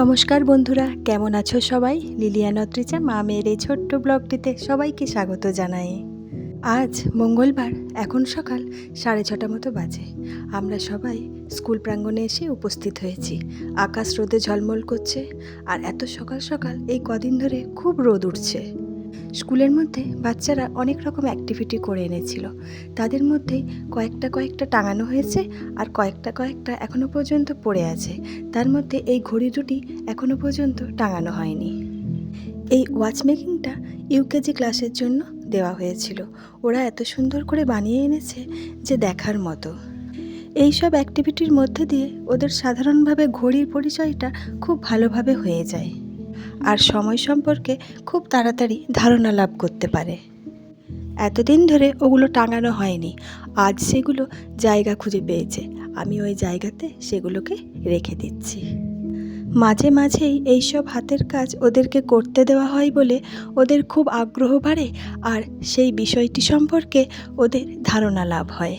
নমস্কার বন্ধুরা, কেমন আছো সবাই? লিলিয়া নত্রিচা মা মেয়ের এই ছোট্ট ব্লগটিতে সবাইকে স্বাগত জানাই। আজ মঙ্গলবার, এখন সকাল সাড়ে ছটা মতো বাজে। আমরা সবাই স্কুল প্রাঙ্গণে এসে উপস্থিত হয়েছি। আকাশ রোদে ঝলমল করছে আর এত সকাল সকাল এই কদিন ধরে খুব রোদ উঠছে। স্কুলের মধ্যে বাচ্চারা অনেক রকম অ্যাক্টিভিটি করে এনেছিল। তাদের মধ্যে কয়েকটা কয়েকটা টাঙানো হয়েছে আর কয়েকটা কয়েকটা এখনও পর্যন্ত পড়ে আছে। তার মধ্যে এই ঘড়ি দুটি এখনও পর্যন্ত টাঙানো হয়নি। এই ওয়াচ মেকিংটা ইউকেজি ক্লাসের জন্য দেওয়া হয়েছিল। ওরা এত সুন্দর করে বানিয়ে এনেছে যে দেখার মতো। এই সব অ্যাক্টিভিটির মধ্যে দিয়ে ওদের সাধারণভাবে ঘড়ির পরিচয়টা খুব ভালোভাবে হয়ে যায়। আর সময় সম্পর্কে খুব তাড়াতাড়ি ধারণা লাভ করতে পারে। এতদিন ধরে ওগুলো টাঙানো হয়নি। আজ সেগুলো জায়গা খুঁজে পেয়েছে। আমি ওই জায়গাতে সেগুলোকে রেখে দিচ্ছি। মাঝে মাঝেই এইসব হাতের কাজ ওদেরকে করতে দেওয়া হয় বলে ওদের খুব আগ্রহ বাড়ে আর সেই বিষয়টি সম্পর্কে ওদের ধারণা লাভ হয়।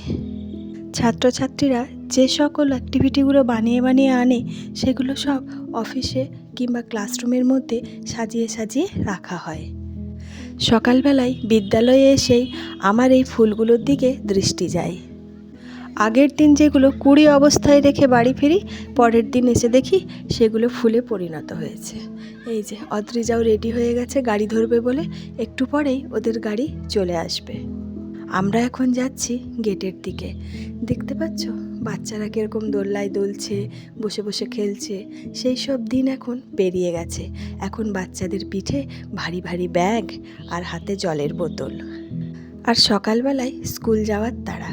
ছাত্রছাত্রীরা যে সকল অ্যাক্টিভিটিগুলো বানিয়ে বানিয়ে আনে, সেগুলো সব অফিসে কিংবা ক্লাসরুমের মধ্যে সাজিয়ে সাজিয়ে রাখা হয়। সকালবেলায় বিদ্যালয়ে এসেই আমার এই ফুলগুলোর দিকে দৃষ্টি যায়। আগের দিন যেগুলো কুড়ি অবস্থায় রেখে বাড়ি ফিরি, পরের দিন এসে দেখি সেগুলো ফুলে পরিণত হয়েছে। এই যে, অদ্রিজাও রেডি হয়ে গেছে, গাড়ি ধরবে বলে একটু পরেই ওদের গাড়ি চলে আসবে। আমরা এখন যাচ্ছি গেটের দিকে। দেখতে পাচ্ছ? বাচ্চারা কীরকম দোল্লায় দোলছে, বসে বসে খেলছে, সেই সব দিন এখন পেরিয়ে গেছে। এখন বাচ্চাদের পিঠে ভারী ভারী ব্যাগ আর হাতে জলের বোতল। আর সকালবেলায় স্কুল যাওয়ার তারা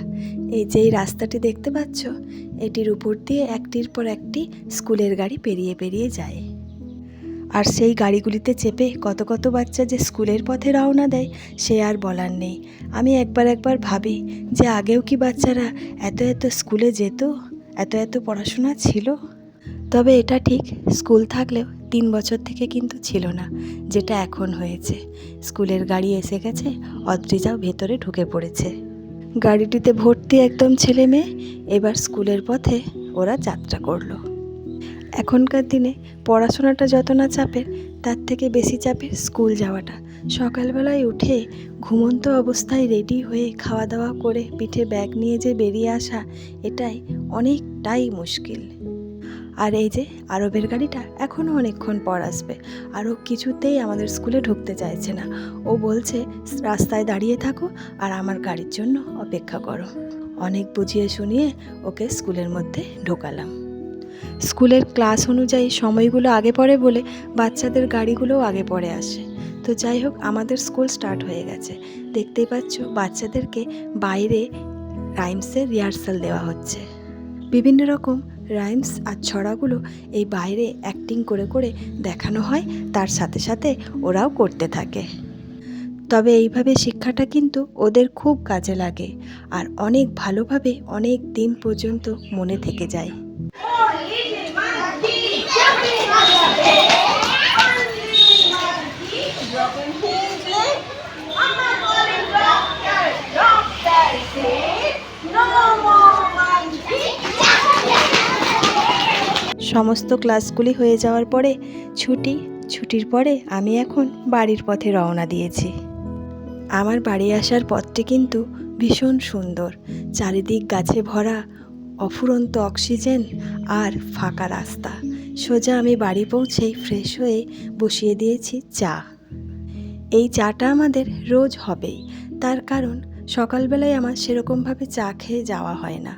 এই যে রাস্তাটি দেখতে পাচ্ছ, এটির উপর দিয়ে একটির পর একটি স্কুলের গাড়ি পেরিয়ে পেরিয়ে যায়। আর সেই গাড়িগুলিতে চেপে কত কত বাচ্চা যে স্কুলের পথে রওনা দেয়, সে আর বলার নেই। আমি একবার একবার ভাবি যে আগেও কি বাচ্চারা এত এত স্কুলে যেত, এত এত পড়াশোনা ছিল? তবে এটা ঠিক, স্কুল থাকলেও তিন বছর থেকে কিন্তু ছিল না, যেটা এখন হয়েছে। স্কুলের গাড়ি এসে গেছে, অদ্রিজাও ভেতরে ঢুকে পড়েছে। গাড়িটিতে ভর্তি একদম ছেলে মেয়ে এবার স্কুলের পথে ওরা যাত্রা করল। এখনকার দিনে পড়াশোনাটা যত না চাপের, তার থেকে বেশি চাপের স্কুল যাওয়াটা। সকালবেলায় উঠে ঘুমন্ত অবস্থায় রেডি হয়ে খাওয়া দাওয়া করে পিঠে ব্যাগ নিয়ে যে বেরিয়ে আসা, এটাই অনেকটাই মুশকিল। আর এই যে আরবের গাড়িটা এখনও অনেকক্ষণ পর আসবে। আরও কিছুতেই আমাদের স্কুলে ঢুকতে চাইছে না। ও বলছে, রাস্তায় দাঁড়িয়ে থাকো আর আমার গাড়ির জন্য অপেক্ষা করো। অনেক বুঝিয়ে শুনিয়ে ওকে স্কুলের মধ্যে ঢোকালাম। স্কুলের ক্লাস অনুযায়ী সময়গুলো আগে পড়ে বলে বাচ্চাদের গাড়িগুলোও আগে পড়ে আসে। তো যাই হোক, আমাদের স্কুল স্টার্ট হয়ে গেছে। দেখতেই পাচ্ছ, বাচ্চাদেরকে বাইরে রাইমসের রিহার্সাল দেওয়া হচ্ছে। বিভিন্ন রকম রাইমস আর ছড়াগুলো এই বাইরে অ্যাক্টিং করে করে দেখানো হয়, তার সাথে সাথে ওরাও করতে থাকে। তবে এইভাবে শিক্ষাটা কিন্তু ওদের খুব কাজে লাগে, আর অনেক ভালোভাবে অনেক দিন পর্যন্ত মনে থেকে যায়। সমস্ত ক্লাসগুলি হয়ে যাওয়ার পরে ছুটি, ছুটির পরে আমি এখন বাড়ির পথে রওনা দিয়েছি। আমার বাড়ি আসার পথটি কিন্তু ভীষণ সুন্দর। চারিদিক গাছে ভরা, অফুরন্ত অক্সিজেন আর ফাঁকা রাস্তা। সোজা আমি বাড়ি পৌঁছেই ফ্রেশ হয়ে বসিয়ে দিয়েছি চা। এই চাটা আমাদের রোজ হবেই, তার কারণ সকালবেলায় আমার সেরকমভাবে চা খেয়ে যাওয়া হয় না।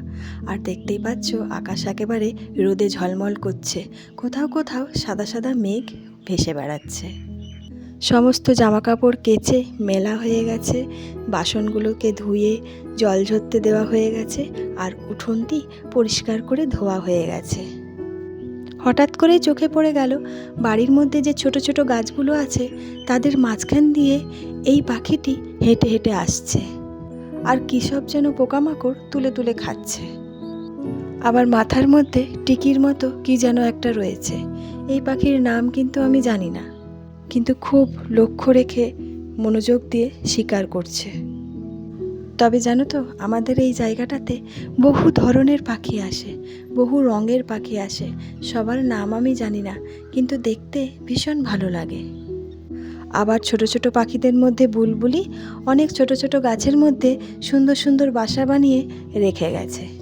আর দেখতেই পাচ্ছ আকাশ একেবারে রোদে ঝলমল করছে, কোথাও কোথাও সাদা সাদা মেঘ ভেসে বেড়াচ্ছে। সমস্ত জামাকাপড় কেচে মেলা হয়ে গেছে, বাসনগুলোকে ধুয়ে জল ঝরতে দেওয়া হয়ে গেছে, আর উঠোনটি পরিষ্কার করে ধোয়া হয়ে গেছে। হঠাৎ করে চোখে পড়ে গেল বাড়ির মধ্যে যে ছোট ছোট গাছগুলো আছে, তাদের মাঝখান দিয়ে এই পাখিটি হেঁটে হেঁটে আসছে। আর কী সব যেন পোকামাকড় তুলে তুলে খাচ্ছে। আবার মাথার মধ্যে টিকির মতো কি যেন একটা রয়েছে। এই পাখির নাম কিন্তু আমি জানি না, কিন্তু খুব লক্ষ্য রেখে মনোযোগ দিয়ে শিকার করছে। তবে জানো তো, আমাদের এই জায়গাটাতে বহু ধরনের পাখি আসে, বহু রঙের পাখি আসে, সবার নাম আমি জানি না, কিন্তু দেখতে ভীষণ ভালো লাগে। আবার ছোট ছোট পাখিদের মধ্যে বুলবুলি অনেক ছোট ছোট গাছের মধ্যে সুন্দর সুন্দর বাসা বানিয়ে রেখে গেছে।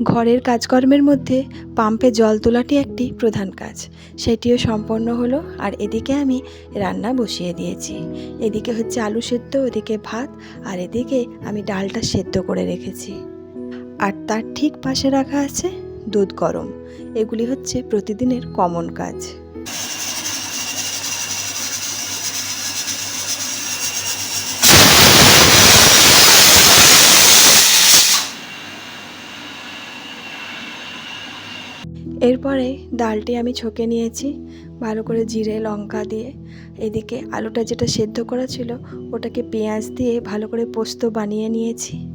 ঘরের কাজকর্মের মধ্যে পাম্পে জল তোলাটি একটি প্রধান কাজ। সেটিও সম্পন্ন হলো আর এদিকে আমি রান্না বসিয়ে দিয়েছি। এদিকে হচ্ছে আলু সেদ্ধ, ওদিকে ভাত আর এদিকে আমি ডালটা সেদ্ধ করে রেখেছি। আর তার ঠিক পাশে রাখা আছে দুধ গরম। এগুলি হচ্ছে প্রতিদিনের কমন কাজ। এরপরে ডালটি আমি ছকে নিয়েছি, ভালো করে জিরে, লঙ্কা দিয়ে। এদিকে আলুটা যেটা সেদ্ধ করা ছিল, ওটাকে পেঁয়াজ দিয়ে ভালো করে পোস্ত বানিয়ে নিয়েছি।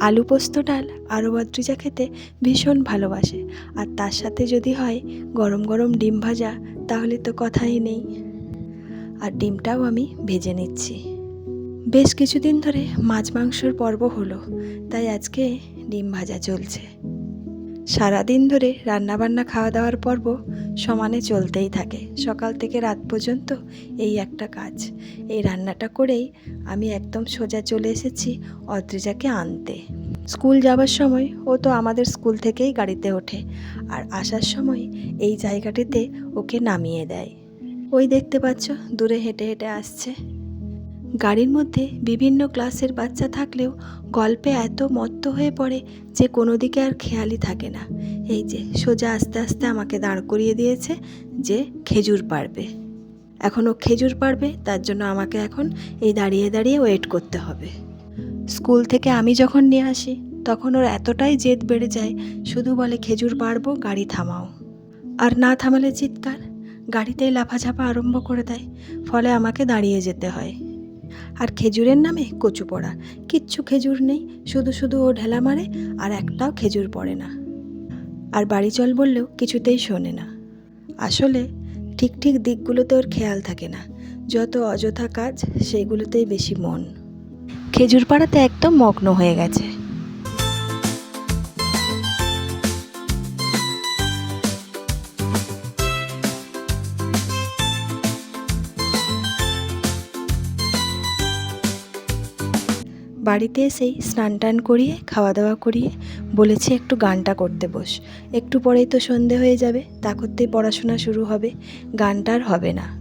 আলু পোস্ত ডাল আরও বদ্রিজা খেতে ভীষণ ভালোবাসে। আর তার সাথে যদি হয় গরম গরম ডিম ভাজা, তাহলে তো কথাই নেই। আর ডিমটাও আমি ভেজে নিচ্ছি। বেশ কিছুদিন ধরে মাছ মাংসর পর্ব হলো, তাই আজকে ডিম ভাজা চলছে। সারাদিন ধরে রান্নাবান্না খাওয়া দাওয়ার পর্ব সমানে চলতেই থাকে। সকাল থেকে রাত পর্যন্ত এই একটা কাজ। এই রান্নাটা করেই আমি একদম সোজা চলে এসেছি অদ্রিজাকে আনতে। স্কুল যাওয়ার সময় ও তো আমাদের স্কুল থেকেই গাড়িতে ওঠে আর আসার সময় এই জায়গাটিতে ওকে নামিয়ে দেয়। ওই দেখতে পাচ্ছ, দূরে হেঁটে হেঁটে আসছে। গাড়ির মধ্যে বিভিন্ন ক্লাসের বাচ্চা থাকলেও গল্পে এত মত্ত হয়ে পড়ে যে কোনো দিকে আর খেয়ালই থাকে না। এই যে সোজা আস্তে আস্তে আমাকে দাঁড় করিয়ে দিয়েছে যে খেজুর পারবে এখন ও খেজুর পারবে তার জন্য আমাকে এখন এই দাঁড়িয়ে দাঁড়িয়ে ওয়েট করতে হবে। স্কুল থেকে আমি যখন নিয়ে আসি, তখন ওর এতটাই জেদ বেড়ে যায়, শুধু বলে, খেজুর পারব গাড়ি থামাও। আর না থামালে চিৎকার, গাড়িতেই লাফাঝাপা আরম্ভ করে দেয়, ফলে আমাকে দাঁড়িয়ে যেতে হয়। আর খেজুরের নামে কচু পড়া। কিচ্ছু খেজুর নেই, শুধু শুধু ও ঢেলা মারে আর একটাও খেজুর পড়ে না। আর বাড়ি চল বললেও কিছুতেই শোনে না। আসলে ঠিক ঠিক দিকগুলোতে ওর খেয়াল থাকে না। যত অযথা কাজ সেইগুলোতেই বেশি মন। খেজুর পাড়াতে একদম মগ্ন হয়ে গেছে। বাড়িতে এসেই স্নান টান করিয়ে খাওয়া দাওয়া করিয়ে বলেছি, একটু গানটা করতে বস। একটু পরেই তো সন্ধে হয়ে যাবে। তা করতেই পড়াশোনা শুরু হবে। গানটা আর হবে না।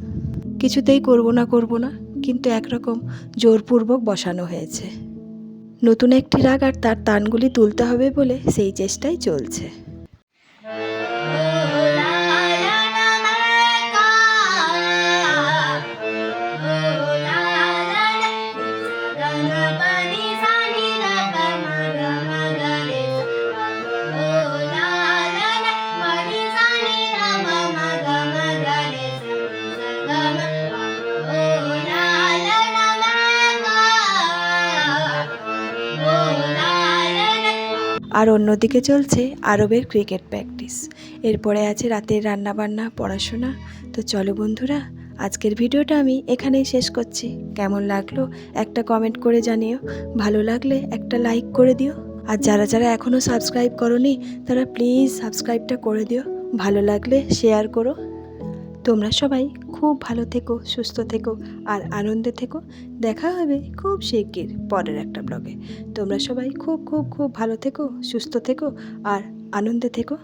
কিছুতেই করব না করব না। কিন্তু একরকম জোরপূর্বক বসানো হয়েছে। নতুন একটি রাগ আর তার তানগুলি তুলতে হবে বলে সেই চেষ্টাই চলছে। আর অন্যদিকে চলছে আরবের ক্রিকেট প্র্যাকটিস। এরপরে আছে রাতের রান্নাবান্না, পড়াশোনা। তো চলো বন্ধুরা, আজকের ভিডিওটা আমি এখানেই শেষ করছি। কেমন লাগল একটা কমেন্ট করে জানিও। ভালো লাগলে একটা লাইক করে দিও। আর যারা যারা এখনও সাবস্ক্রাইব করনি, তারা প্লিজ সাবস্ক্রাইবটা করে দিও। ভালো লাগলে শেয়ার করো। তোমরা সবাই খুব ভালো থেকো, সুস্থ থেকো আর আনন্দে থেকো। দেখা হবে খুব শিগগির পরের একটা ব্লগে। তোমরা সবাই খুব খুব খুব ভালো থেকো, সুস্থ থেকো আর আনন্দে থেকো।